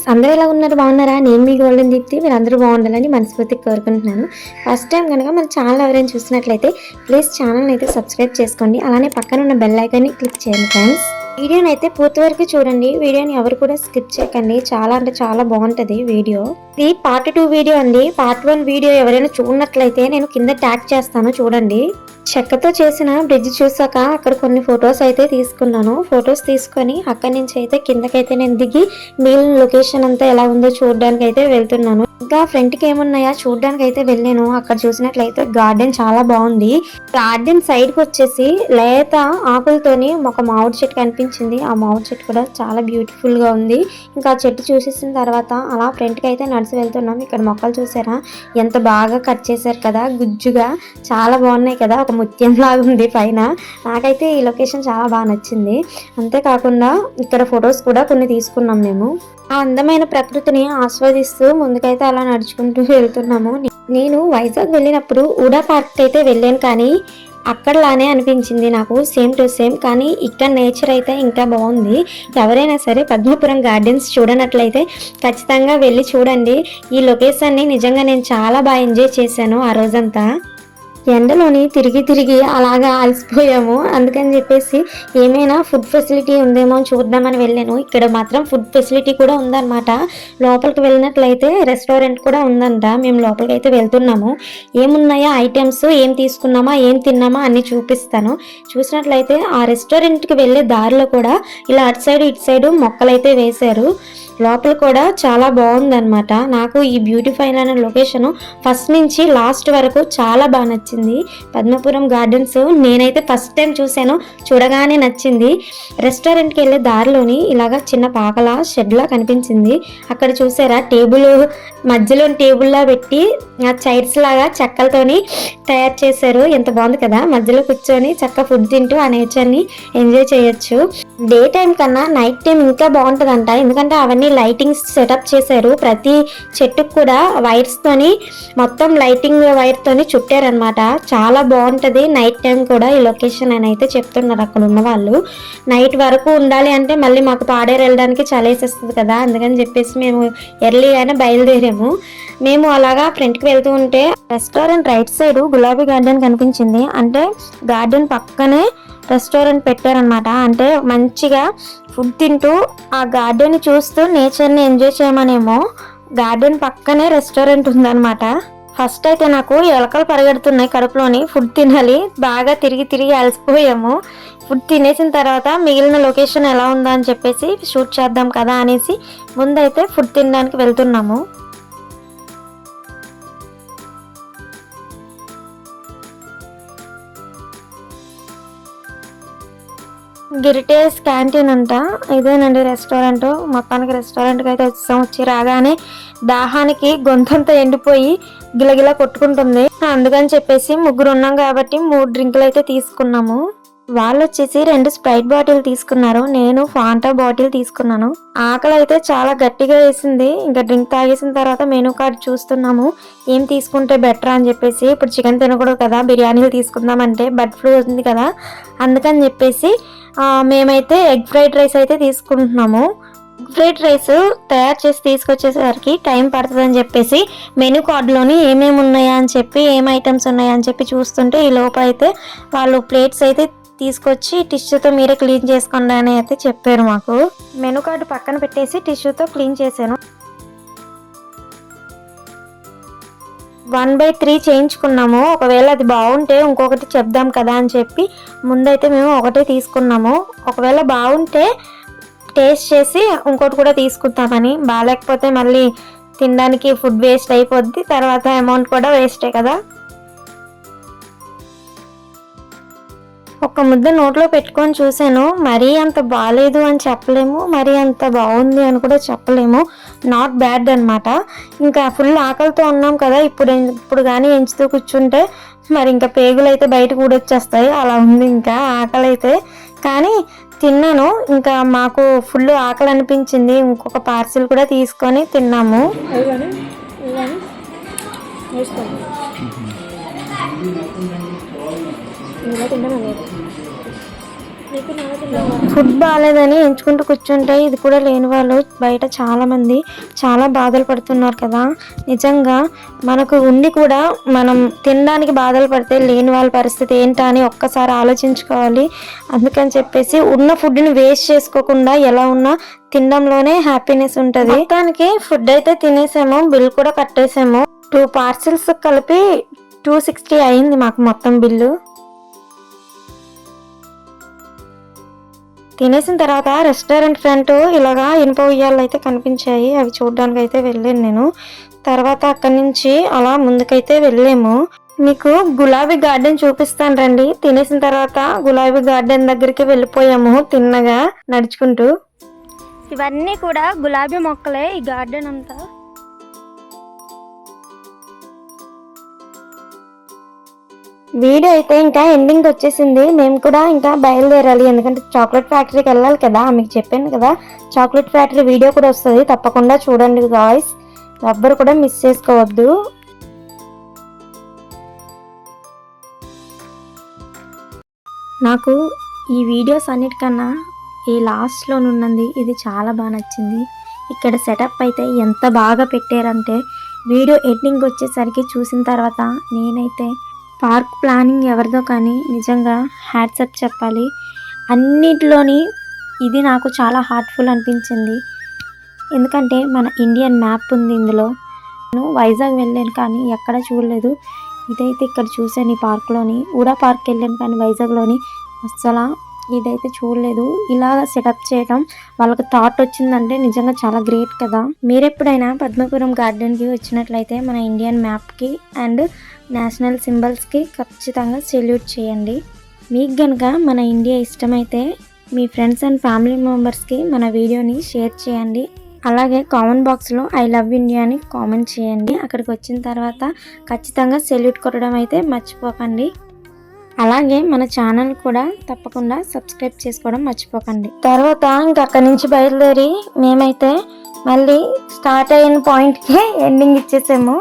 Friends అందరూ ఎలా ఉన్నారు? బాగున్నారా? నేను మీ గోల్డెన్ దీప్తి మీరు అందరూ బాగుండాలని మనస్ఫూర్తిగా కోరుకుంటున్నాను. ఫస్ట్ టైం కనుక మన ఛానల్ ఎవరైనా చూసినట్లయితే ప్లీజ్ ఛానల్ని అయితే సబ్స్క్రైబ్ చేసుకోండి. అలానే పక్కన ఉన్న బెల్ ఐకాన్ని క్లిక్ చేయండి ఫ్రెండ్స్ వీడియోని అయితే పూర్తి వరకు చూడండి. వీడియోని ఎవరు కూడా స్కిప్ చేయకండి. చాలా అంటే చాలా బాగుంటది వీడియో. ఇది పార్ట్ టూ వీడియో అండి. పార్ట్ వన్ వీడియో ఎవరైనా చూడనట్లయితే నేను కింద ట్యాగ్ చేస్తాను చూడండి. చెక్కతో చేసిన బ్రిడ్జ్ చూసాక అక్కడ కొన్ని ఫొటోస్ అయితే తీసుకున్నాను. ఫొటోస్ తీసుకొని అక్కడి నుంచి అయితే కిందకైతే నేను దిగి మిగిలిన లొకేషన్ అంతా ఎలా ఉందో చూడడానికి అయితే వెళ్తున్నాను. ఇంకా ఫ్రంట్కి ఏమున్నాయా? చూడడానికి అయితే వెళ్ళాను. అక్కడ చూసినట్లయితే గార్డెన్ చాలా బాగుంది. గార్డెన్ సైడ్కి వచ్చేసి లేత ఆకులతోని ఒక మామిడి చెట్టు అనిపించింది ఆ మామిడి చెట్టు కూడా చాలా బ్యూటిఫుల్గా ఉంది. ఇంకా ఆ చెట్టు చూసేసిన తర్వాత అలా ఫ్రంట్కి అయితే నడిచి వెళ్తున్నాం. ఇక్కడ మొక్కలు చూసారా? ఎంత బాగా కట్ చేశారు కదా గుజ్జుగా. చాలా బాగున్నాయి కదా ఒక ముత్యం లాగా ఉంది పైన. నాకైతే ఈ లొకేషన్ చాలా బాగా నచ్చింది. అంతేకాకుండా ఇక్కడ ఫొటోస్ కూడా కొన్ని తీసుకున్నాం మేము. ఆ అందమైన ప్రకృతిని ఆస్వాదిస్తూ ముందుకైతే అలా నడుచుకుంటూ వెళ్తున్నాము. నేను వైజాగ్ వెళ్ళినప్పుడు ఊడా పార్క్ అయితే వెళ్ళాను కానీ అక్కడలానే అనిపించింది నాకు. సేమ్ టు సేమ్ కానీ ఇక్కడ నేచర్ అయితే ఇంకా బాగుంది. ఎవరైనా సరే పద్మపురం గార్డెన్స్ చూడనట్లయితే ఖచ్చితంగా వెళ్ళి చూడండి. ఈ లొకేషన్ని నిజంగా నేను చాలా బాగా ఎంజాయ్ చేశాను ఆ రోజంతా. ఎండలోని తిరిగి తిరిగి అలాగా అలసిపోయాము. అందుకని చెప్పేసి ఏమైనా ఫుడ్ ఫెసిలిటీ ఉందేమో అని చూద్దామని వెళ్ళాను. ఇక్కడ మాత్రం ఫుడ్ ఫెసిలిటీ కూడా ఉందన్నమాట. లోపలికి వెళ్ళినట్లయితే రెస్టారెంట్ కూడా ఉందంట. మేము లోపలికి అయితే వెళ్తున్నాము. ఏమున్నాయో ఐటమ్స్ ఏం తీసుకున్నామా? ఏం తిన్నామా? అన్నీ చూపిస్తాను. చూసినట్లయితే ఆ రెస్టారెంట్కి వెళ్ళే దారిలో కూడా ఇలా అటు సైడ్ ఇటు సైడ్ మొక్కలు అయితే వేశారు. లోపల కూడా చాలా బాగుందనమాట నాకు ఈ బ్యూటిఫైల్ అనే లొకేషన్ ఫస్ట్ నుంచి లాస్ట్ వరకు చాలా బాగా నచ్చింది. పద్మపురం గార్డెన్స్ నేనైతే ఫస్ట్ టైం చూశాను. చూడగానే నచ్చింది. రెస్టారెంట్కి వెళ్ళే దారిలోని ఇలాగా చిన్న పాకల షెడ్లా కనిపించింది. అక్కడ చూసారా? టేబుల్ మధ్యలో టేబుల్లా పెట్టి ఆ చైర్స్ లాగా చెక్కలతోని తయారు చేశారు. ఎంత బాగుంది కదా? మధ్యలో కూర్చొని చక్క ఫుడ్ తింటూ ఆ నేచర్ని ఎంజాయ్ చేయొచ్చు. డే టైం కన్నా నైట్ టైం ఇంకా బాగుంటుందంట. ఎందుకంటే అవన్నీ లైటింగ్స్ సెటప్ చేశారు. ప్రతి చెట్టుకు కూడా వైర్స్తోని మొత్తం లైటింగ్ వైర్తోని చుట్టారనమాట చాలా బాగుంటుంది. నైట్ టైం కూడా ఈ లొకేషన్ అని అయితే చెప్తున్నారు అక్కడ ఉన్న వాళ్ళు. నైట్ వరకు ఉండాలి అంటే మళ్ళీ మాకు పాడేరు వెళ్ళడానికి చలేసేస్తుంది కదా. అందుకని చెప్పేసి మేము ఎర్లీగానే బయలుదేరాము. మేము అలాగా ఫ్రంట్కి వెళ్తూ ఉంటే రెస్టారెంట్ రైట్ సైడ్ గులాబీ గార్డెన్ కనిపించింది. అంటే గార్డెన్ పక్కనే రెస్టారెంట్ పెట్టారనమాట అంటే మంచిగా ఫుడ్ తింటూ ఆ గార్డెన్ చూస్తూ నేచర్ని ఎంజాయ్ చేయమనేమో గార్డెన్ పక్కనే రెస్టారెంట్ ఉందన్నమాట. ఫస్ట్ అయితే నాకు ఎలకలు పరిగెడుతున్నాయి కడుపులోని. ఫుడ్ తినాలి. బాగా తిరిగి తిరిగి అలసిపోయాము. ఫుడ్ తినేసిన తర్వాత మిగిలిన లొకేషన్ ఎలా ఉందా అని చెప్పేసి షూట్ చేద్దాం కదా అనేసి ముందైతే ఫుడ్ తినడానికి వెళ్తున్నాము. గిరిటేస్ క్యాంటీన్ అంట. ఇదేనండి రెస్టారెంట్. మొత్తానికి రెస్టారెంట్కి అయితే వచ్చాం వచ్చి రాగానే దాహానికి గొంతంతా ఎండిపోయి గిలగిలా కొట్టుకుంటుంది. అందుకని చెప్పేసి ముగ్గురు ఉన్నాం కాబట్టి మూడు డ్రింకులు అయితే తీసుకున్నాము. వాళ్ళు వచ్చేసి రెండు స్ప్రైట్ బాటిల్ తీసుకున్నారు. నేను ఫాంటా బాటిల్ తీసుకున్నాను. ఆకలి అయితే చాలా గట్టిగా వేసింది. ఇంకా డ్రింక్ తాగేసిన తర్వాత మెనూ కార్డ్ చూస్తున్నాము. ఏం తీసుకుంటే బెటర్ అని చెప్పేసి ఇప్పుడు చికెన్ తినకూడదు కదా బిర్యానీలు తీసుకుందామంటే బర్డ్ ఫ్లూ ఉంది కదా అందుకని చెప్పేసి మేమైతే ఎగ్ ఫ్రైడ్ రైస్ అయితే తీసుకుంటున్నాము. ఎగ్ ఫ్రైడ్ రైస్ తయారు చేసి తీసుకొచ్చేసరికి టైం పడుతుందని చెప్పేసి మెనూ కార్డులోని ఏమేమి ఉన్నాయా అని చెప్పి ఏం ఐటమ్స్ ఉన్నాయా అని చెప్పి చూస్తుంటే ఈ లోపు అయితే వాళ్ళు ప్లేట్స్ అయితే తీసుకొచ్చి టిష్యూతో మీరే క్లీన్ చేసుకోండి అని అయితే చెప్పారు మాకు. మెనూ కార్డు పక్కన పెట్టేసి టిష్యూతో క్లీన్ చేశాను. వన్ బై త్రీ చేయించుకున్నాము. ఒకవేళ అది బాగుంటే ఇంకొకటి చెప్దాం కదా అని చెప్పి ముందైతే మేము ఒకటే తీసుకున్నాము. ఒకవేళ బాగుంటే టేస్ట్ చేసి ఇంకోటి కూడా తీసుకుంటామని. బాగాలేకపోతే మళ్ళీ తినడానికి ఫుడ్ వేస్ట్ అయిపోద్ది. తర్వాత అమౌంట్ కూడా వేస్టే కదా. ఒక ముద్ద నోట్లో పెట్టుకొని చూశాను. మరీ అంత బాగాలేదు అని చెప్పలేము మరీ అంత బాగుంది అని కూడా చెప్పలేము. నాట్ బ్యాడ్ అనమాట ఇంకా ఫుల్ ఆకలితో ఉన్నాం కదా ఇప్పుడు ఇప్పుడు కానీ ఎంచుతూ కూర్చుంటే మరి ఇంకా పేగులు అయితే బయట కూడా వచ్చేస్తాయి అలా ఉంది ఇంకా ఆకలి అయితే కానీ తిన్నాను. ఇంకా మాకు ఫుల్ ఆకలి అనిపించింది ఇంకొక పార్సిల్ కూడా తీసుకొని తిన్నాము. అవి కానీ ఫుడ్ బాగాలేదని ఎంచుకుంటూ కూర్చుంటే ఇది కూడా లేని వాళ్ళు బయట చాలామంది చాలా బాధలు పడుతున్నారు కదా. నిజంగా మనకు ఉండి కూడా మనం తినడానికి బాధలు పడితే లేని వాళ్ళ పరిస్థితి ఏంటా అని ఒక్కసారి ఆలోచించుకోవాలి. అందుకని చెప్పేసి ఉన్న ఫుడ్ని వేస్ట్ చేసుకోకుండా ఎలా ఉన్నా తినడంలోనే హ్యాపీనెస్ ఉంటుంది. మొత్తానికి ఫుడ్ అయితే తినేసాము బిల్ కూడా కట్టేసాము. టూ పార్సిల్స్ కలిపి టూ సిక్స్టీ అయింది మాకు మొత్తం బిల్లు. తినేసిన తర్వాత రెస్టారెంట్ ఫ్రంట్ ఇలాగా ఇనుప ఉయ్యాలు అయితే కనిపించాయి. అవి చూడడానికి అయితే వెళ్ళాను నేను. తర్వాత అక్కడి నుంచి అలా ముందుకైతే వెళ్ళాము. మీకు గులాబీ గార్డెన్ చూపిస్తాను రండి. తినేసిన తర్వాత గులాబీ గార్డెన్ దగ్గరికి వెళ్ళిపోయాము తిన్నగా నడుచుకుంటూ. ఇవన్నీ కూడా గులాబీ మొక్కలే ఈ గార్డెన్ అంతా. వీడియో అయితే ఇంకా ఎండింగ్ వచ్చేసింది. మేము కూడా ఇంకా బయలుదేరాలి. ఎందుకంటే చాక్లెట్ ఫ్యాక్టరీకి వెళ్ళాలి కదా. మీకు చెప్పాను కదా చాక్లెట్ ఫ్యాక్టరీ వీడియో కూడా వస్తుంది. తప్పకుండా చూడండి గాయస్ ఎవ్వరు కూడా మిస్ చేసుకోవద్దు. నాకు ఈ వీడియోస్ అన్నిటికన్నా ఈ లాస్ట్లో ఉన్నది. ఇది చాలా బాగా నచ్చింది. ఇక్కడ సెటప్ అయితే ఎంత బాగా పెట్టారంటే వీడియో ఎండింగ్ వచ్చేసరికి చూసిన తర్వాత నేనైతే పార్క్ ప్లానింగ్ ఎవరిదో కానీ నిజంగా హ్యాట్సప్ చెప్పాలి. అన్నిటిలోని ఇది నాకు చాలా హార్ట్ఫుల్ అనిపించింది. ఎందుకంటే మన ఇండియన్ మ్యాప్ ఉంది ఇందులో. నేను వైజాగ్ వెళ్ళాను కానీ ఎక్కడ చూడలేదు. ఇదైతే ఇక్కడ చూశాను ఈ పార్క్లోని. ఊడా పార్క్ వెళ్ళాను కానీ వైజాగ్లోని. అస్సలా ఇదైతే చూడలేదు. ఇలా సెటప్ చేయడం వాళ్ళకి థాట్ వచ్చిందంటే నిజంగా చాలా గ్రేట్ కదా. మీరు ఎప్పుడైనా పద్మపురం గార్డెన్కి వచ్చినట్లయితే మన ఇండియన్ మ్యాప్కి అండ్ నేషనల్ సింబల్స్కి ఖచ్చితంగా సెల్యూట్ చేయండి. మీకు కనుక మన ఇండియా ఇష్టమైతే మీ ఫ్రెండ్స్ అండ్ ఫ్యామిలీ మెంబర్స్కి మన వీడియోని షేర్ చేయండి. అలాగే కామెంట్ బాక్స్లో ఐ లవ్ ఇండియా అని కామెంట్ చేయండి. అక్కడికి వచ్చిన తర్వాత ఖచ్చితంగా సెల్యూట్ కొట్టడం అయితే మర్చిపోకండి. అలాగే మన ఛానల్ కూడా తప్పకుండా సబ్స్క్రైబ్ చేసుకోవడం మర్చిపోకండి. తర్వాత ఇంకా అక్కడి నుంచి బయలుదేరి మేమైతే మళ్ళీ స్టార్ట్ అయిన పాయింట్కి ఎండింగ్ ఇచ్చేసాము.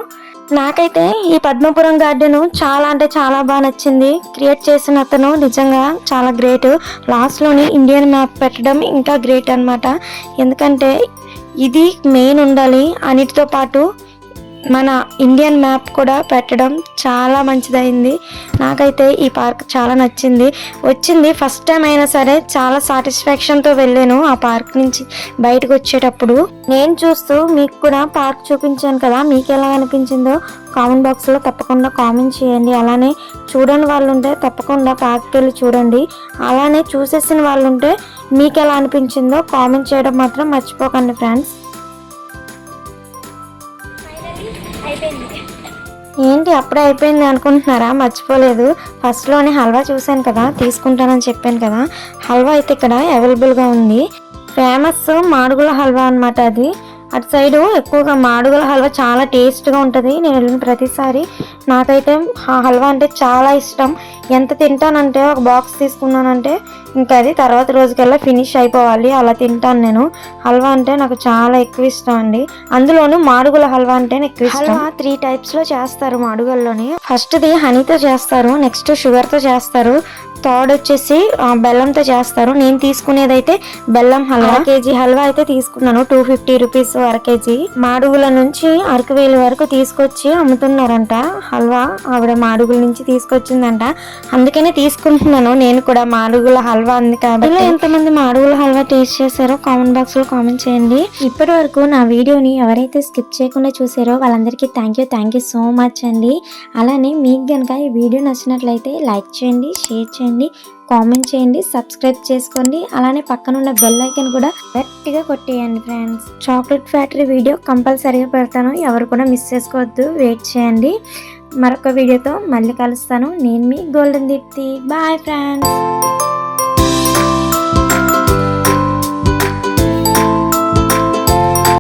నాకైతే ఈ పద్మపురం గార్డెన్ చాలా అంటే చాలా బాగా నచ్చింది. క్రియేట్ చేసిన అతను నిజంగా చాలా గ్రేట్. లాస్ట్లోని ఇండియన్ మ్యాప్ పెట్టడం ఇంకా గ్రేట్ అన్నమాట. ఎందుకంటే ఇది మెయిన్ ఉండాలి. అన్నిటితో పాటు మన ఇండియన్ మ్యాప్ కూడా పెట్టడం చాలా మంచిదైంది. నాకైతే ఈ పార్క్ చాలా నచ్చింది. వచ్చింది ఫస్ట్ టైం అయినా సరే చాలా సాటిస్ఫాక్షన్తో వెళ్ళాను ఆ పార్క్ నుంచి బయటకు వచ్చేటప్పుడు. నేను చూస్తూ మీకు కూడా పార్క్ చూపించాను కదా మీకు ఎలా అనిపించిందో కామెంట్ బాక్స్లో తప్పకుండా కామెంట్ చేయండి. అలానే చూడని వాళ్ళు ఉంటే తప్పకుండా పార్క్కి వెళ్ళి చూడండి. అలానే చూసేసిన వాళ్ళు ఉంటే మీకు ఎలా అనిపించిందో కామెంట్ చేయడం మాత్రం మర్చిపోకండి ఫ్రెండ్స్ ఏంటి అప్పుడే అయిపోయింది అనుకుంటున్నారా? మర్చిపోలేదు. ఫస్ట్లోనే హల్వా చూశాను కదా తీసుకుంటానని చెప్పాను కదా. హల్వా అయితే ఇక్కడ అవైలబుల్గా ఉంది. ఫేమస్ మాడుగుల హల్వా అనమాట అది. అటు సైడు ఎక్కువగా మాడుగుల హల్వా చాలా టేస్ట్గా ఉంటుంది. నేను వెళ్ళిన ప్రతిసారి నాకైతే ఆ హల్వా అంటే చాలా ఇష్టం. ఎంత తింటానంటే ఒక బాక్స్ తీసుకున్నానంటే ఇంకా అది తర్వాత రోజుకల్లా ఫినిష్ అయిపోవాలి. అలా తింటాను నేను. హల్వా అంటే నాకు చాలా ఎక్కువ ఇష్టం అండి. అందులోనూ మాడుగుల హల్వా అంటే నాకు ఎక్కువ ఇష్టం. హల్వా త్రీ టైప్స్లో చేస్తారు మాడుగుల్లోని. ఫస్ట్ ది హనీతో చేస్తారు నెక్స్ట్ షుగర్తో చేస్తారు. థర్డ్ వచ్చేసి బెల్లంతో చేస్తారు. నేను తీసుకునేదైతే బెల్లం హల్వా. కేజీ హల్వా అయితే తీసుకున్నాను. టూ ఫిఫ్టీ రూపీస్ అర కేజీ. మాడుగుల నుంచి అరకువేలు వరకు తీసుకొచ్చి అమ్ముతున్నారంట హల్వా. ఆవిడ మాడుగుల నుంచి తీసుకొచ్చిందంట. అందుకనే తీసుకుంటున్నాను. నేను కూడా మాడుగుల హల్వా ఉంది కాబట్టి. ఎంతమంది మాడుగుల హల్వా టేస్ట్ చేశారో కామెంట్ బాక్స్లో కామెంట్ చేయండి. ఇప్పటి వరకు నా వీడియోని ఎవరైతే స్కిప్ చేయకుండా చూసారో వాళ్ళందరికీ thank you thank you so much అండి. అలానే మీకు కనుక ఈ వీడియో నచ్చినట్లయితే లైక్ చేయండి షేర్ చేయండి కామెంట్ చేయండి సబ్స్క్రైబ్ చేసుకోండి. అలానే పక్కనున్న బెల్ ఐకన్ కూడా గట్టిగా కొట్టేయండి ఫ్రెండ్స్ చాక్లెట్ ఫ్యాక్టరీ వీడియో కంపల్సరీగా పెడతాను. ఎవరు కూడా మిస్ చేసుకోవద్దు. వెయిట్ చేయండి. మరొక వీడియోతో మళ్ళీ కలుస్తాను. నేను మీ గోల్డెన్ దీప్తి బాయ్ ఫ్రెండ్స్